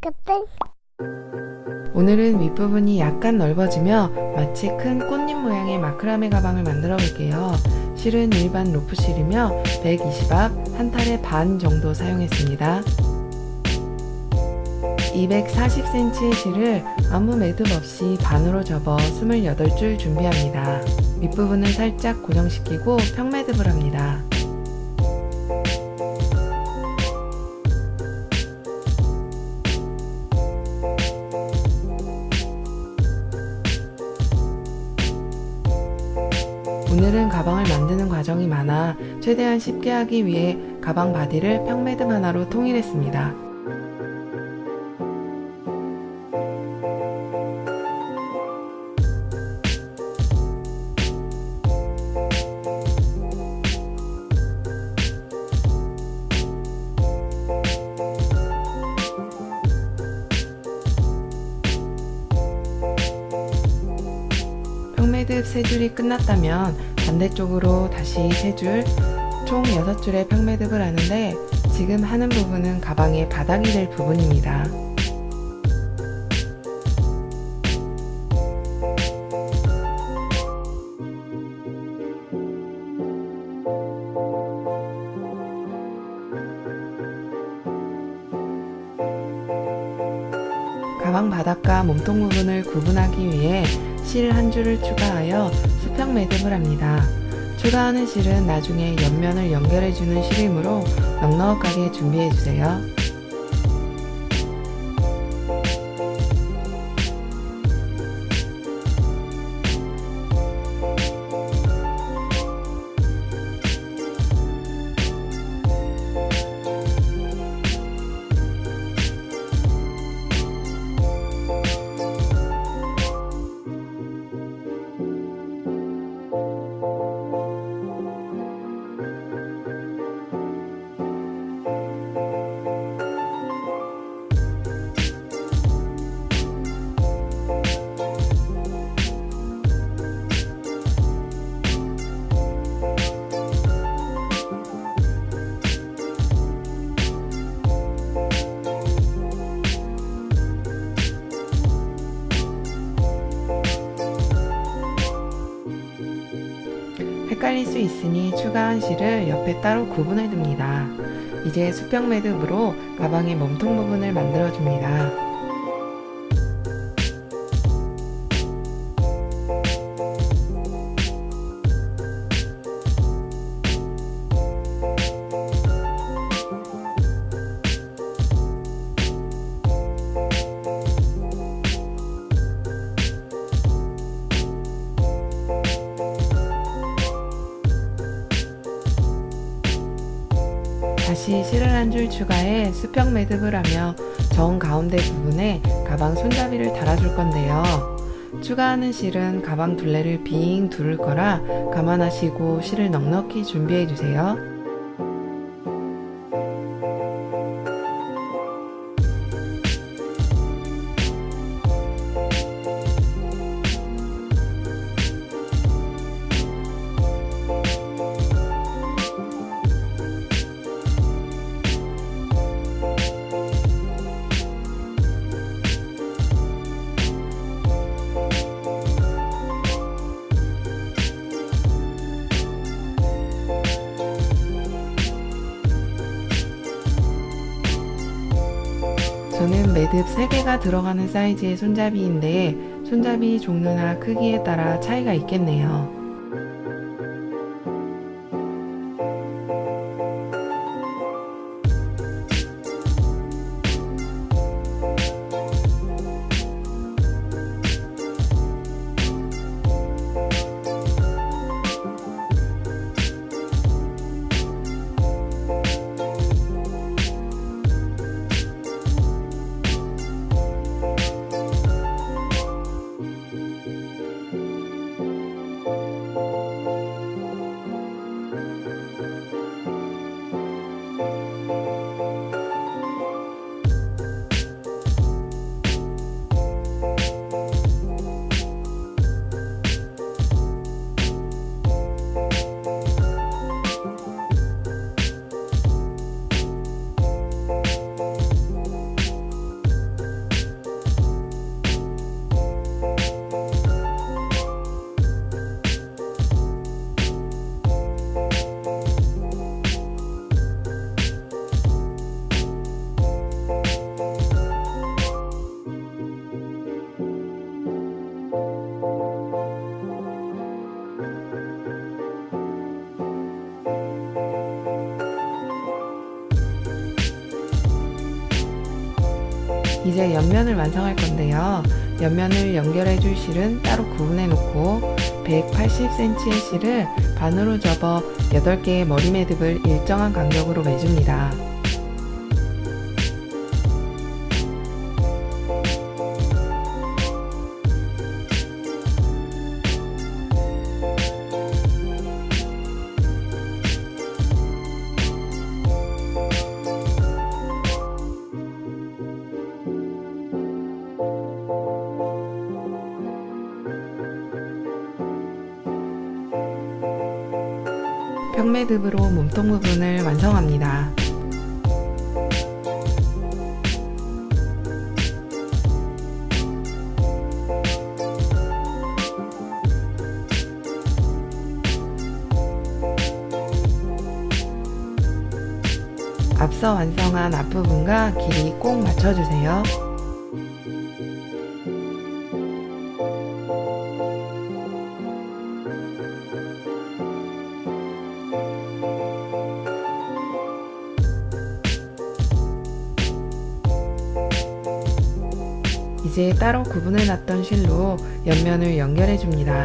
그때 오늘은 윗부분이 약간 넓어지며 마치 큰 꽃잎 모양의 마크라메 가방을 만들어 볼게요. 실은 일반 로프 실이며 120앞 한 탈에 반 정도 사용했습니다. 240cm의 실을 아무 매듭 없이 반으로 접어 28줄 준비합니다. 윗부분은 살짝 고정시키고 평매듭을 합니다. 많아 최대한 쉽게 하기 위해 가방 바디를 평매듭 하나로 통일했습니다. 세 줄이 끝났다면 반대쪽으로 다시 세 줄, 총 6줄의 평매듭을 하는데 지금 하는 부분은 가방의 바닥이 될 부분입니다. 바닥과 몸통 부분을 구분하기 위해 실 한 줄을 추가하여 수평 매듭을 합니다. 추가하는 실은 나중에 옆면을 연결해주는 실이므로 넉넉하게 준비해주세요. you. 있으니 추가한 실을 옆에 따로 구분해 둡니다. 이제 수평 매듭으로 가방의 몸통 부분을 만들어 줍니다. 다시 실을 한 줄 추가해 수평 매듭을 하며 정 가운데 부분에 가방 손잡이를 달아줄 건데요. 추가하는 실은 가방 둘레를 빙 두를 거라 감안하시고 실을 넉넉히 준비해 주세요. 매듭 3개가 들어가는 사이즈의 손잡이인데 손잡이 종류나 크기에 따라 차이가 있겠네요. 이제 옆면을 완성할 건데요. 옆면을 연결해 줄 실은 따로 구분해 놓고 180cm의 실을 반으로 접어 8개의 머리 매듭을 일정한 간격으로 매줍니다. 벽매듭으로 몸통 부분을 완성합니다. 앞서 완성한 앞부분과 길이 꼭 맞춰주세요. 따로 구분해 놨던 실로 옆면을 연결해 줍니다.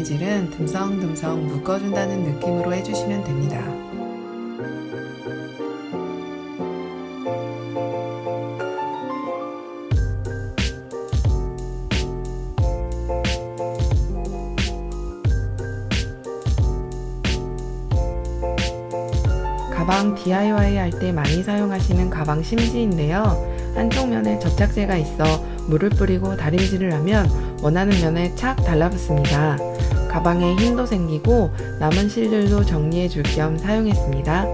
바느질은 듬성듬성 묶어준다는 느낌으로 해주시면 됩니다. 가방 DIY 할 때 많이 사용하시는 가방 심지인데요. 한쪽 면에 접착제가 있어 물을 뿌리고 다림질을 하면 원하는 면에 착 달라붙습니다. 가방에 힘도 생기고 남은 실들도 정리해 줄 겸 사용했습니다.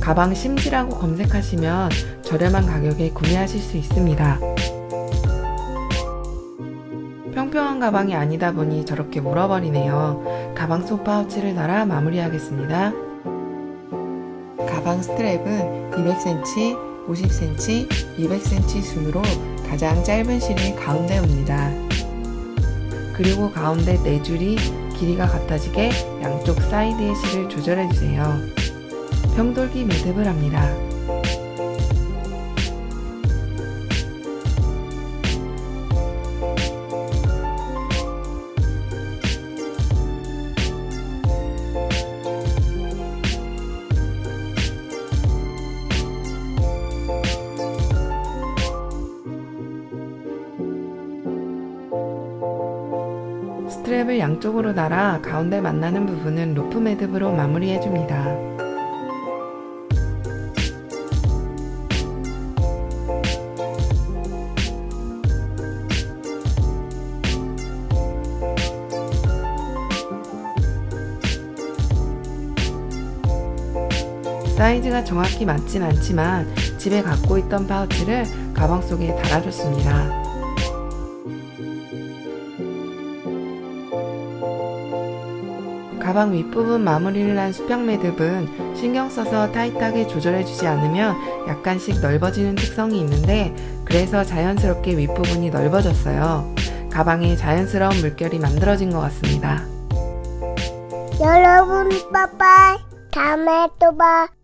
가방 심지라고 검색하시면 저렴한 가격에 구매하실 수 있습니다. 평평한 가방이 아니다 보니 저렇게 물어버리네요. 가방 속 파우치를 달아 마무리하겠습니다. 가방 스트랩은 200cm, 50cm, 200cm 순으로 가장 짧은 실이 가운데 옵니다. 그리고 가운데 네 줄이 길이가 같아지게 양쪽 사이드의 실을 조절해 주세요. 병돌기 매듭을 합니다. 스트랩을 양쪽으로 달아 가운데 만나는 부분은 로프 매듭으로 마무리해 줍니다. 사이즈가 정확히 맞진 않지만 집에 갖고 있던 파우치를 가방 속에 달아줬습니다. 가방 윗부분 마무리를 한 수평 매듭은 신경 써서 타이트하게 조절해주지 않으면 약간씩 넓어지는 특성이 있는데 그래서 자연스럽게 윗부분이 넓어졌어요. 가방에 자연스러운 물결이 만들어진 것 같습니다. 여러분, 빠빠이. 다음에 또 봐.